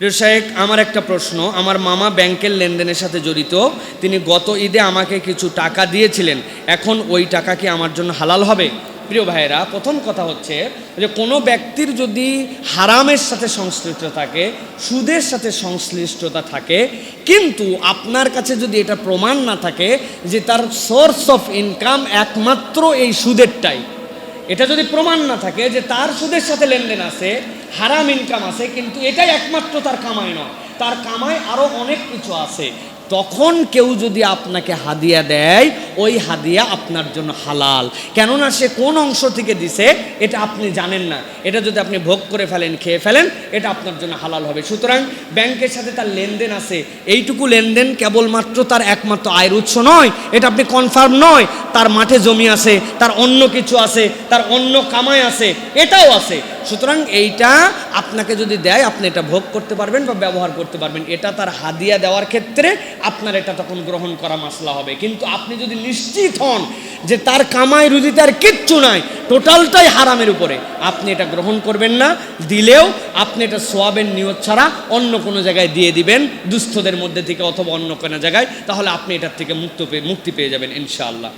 প্রিয় আমার একটা প্রশ্ন। আমার মামা ব্যাংকের লেনদেনের সাথে জড়িত। তিনি গত ঈদে আমাকে কিছু টাকা দিয়েছিলেন। এখন ওই টাকা কি আমার জন্য হালাল হবে? প্রিয় ভাইয়েরা, প্রথম কথা হচ্ছে যে কোনো ব্যক্তির যদি হারামের সাথে সংশ্লিষ্ট থাকে, সুদের সাথে সংশ্লিষ্টতা থাকে, কিন্তু আপনার কাছে যদি এটা প্রমাণ না থাকে যে তার সোর্স অফ ইনকাম একমাত্র এই সুদেরটাই এটা যদি প্রমাণ না থাকে যে তার সুদের সাথে লেনদেন আছে, হারাম ইনকাম আছে, কিন্তু এটাই একমাত্র তার কামাই নয়। তার কামাই আরও অনেক কিছু আছে। তখন কেউ যদি আপনাকে হাদিয়া দেয় ওই হাদিয়া আপনার জন্য হালাল। কেননা সে কোন অংশ থেকে দিছে, এটা আপনি জানেন না। এটা যদি আপনি ভোগ করে ফেলেন, খেয়ে ফেলেন, এটা আপনার জন্য হালাল হবে। সুতরাং ব্যাংকের সাথে তার লেনদেন আছে। এইটুকু লেনদেন কেবলমাত্র তার একমাত্র আয়ের উৎস নয়, এটা আপনি কনফার্ম নয়। তার মাঠে জমি আছে, তার অন্য কিছু আছে, তার অন্য কামাই আছে, এটাও আছে। সুতরাং এইটা আপনাকে যদি দেয়, আপনি এটা ভোগ করতে পারবেন বা ব্যবহার করতে পারবেন। এটা তার হাদিয়া দেওয়ার ক্ষেত্রে আপনার এটা তখন গ্রহণ করা মাসলা হবে। কিন্তু আপনি যদি নিশ্চিত হন যে তার কামাই রুজি তার কিচ্ছু নাই, টোটালটাই হারামের উপরে। আপনি এটা গ্রহণ করবেন না, দিলেও আপনি এটা সোয়াবের নিয়ত ছাড়া অন্য কোনো জায়গায় দিয়ে দিবেন, দুস্থদের মধ্যে থেকে অথবা অন্য কোনো জায়গায়, তাহলে আপনি এটার থেকে মুক্ত পেয়ে মুক্তি পেয়ে যাবেন, ইনশাআল্লাহ।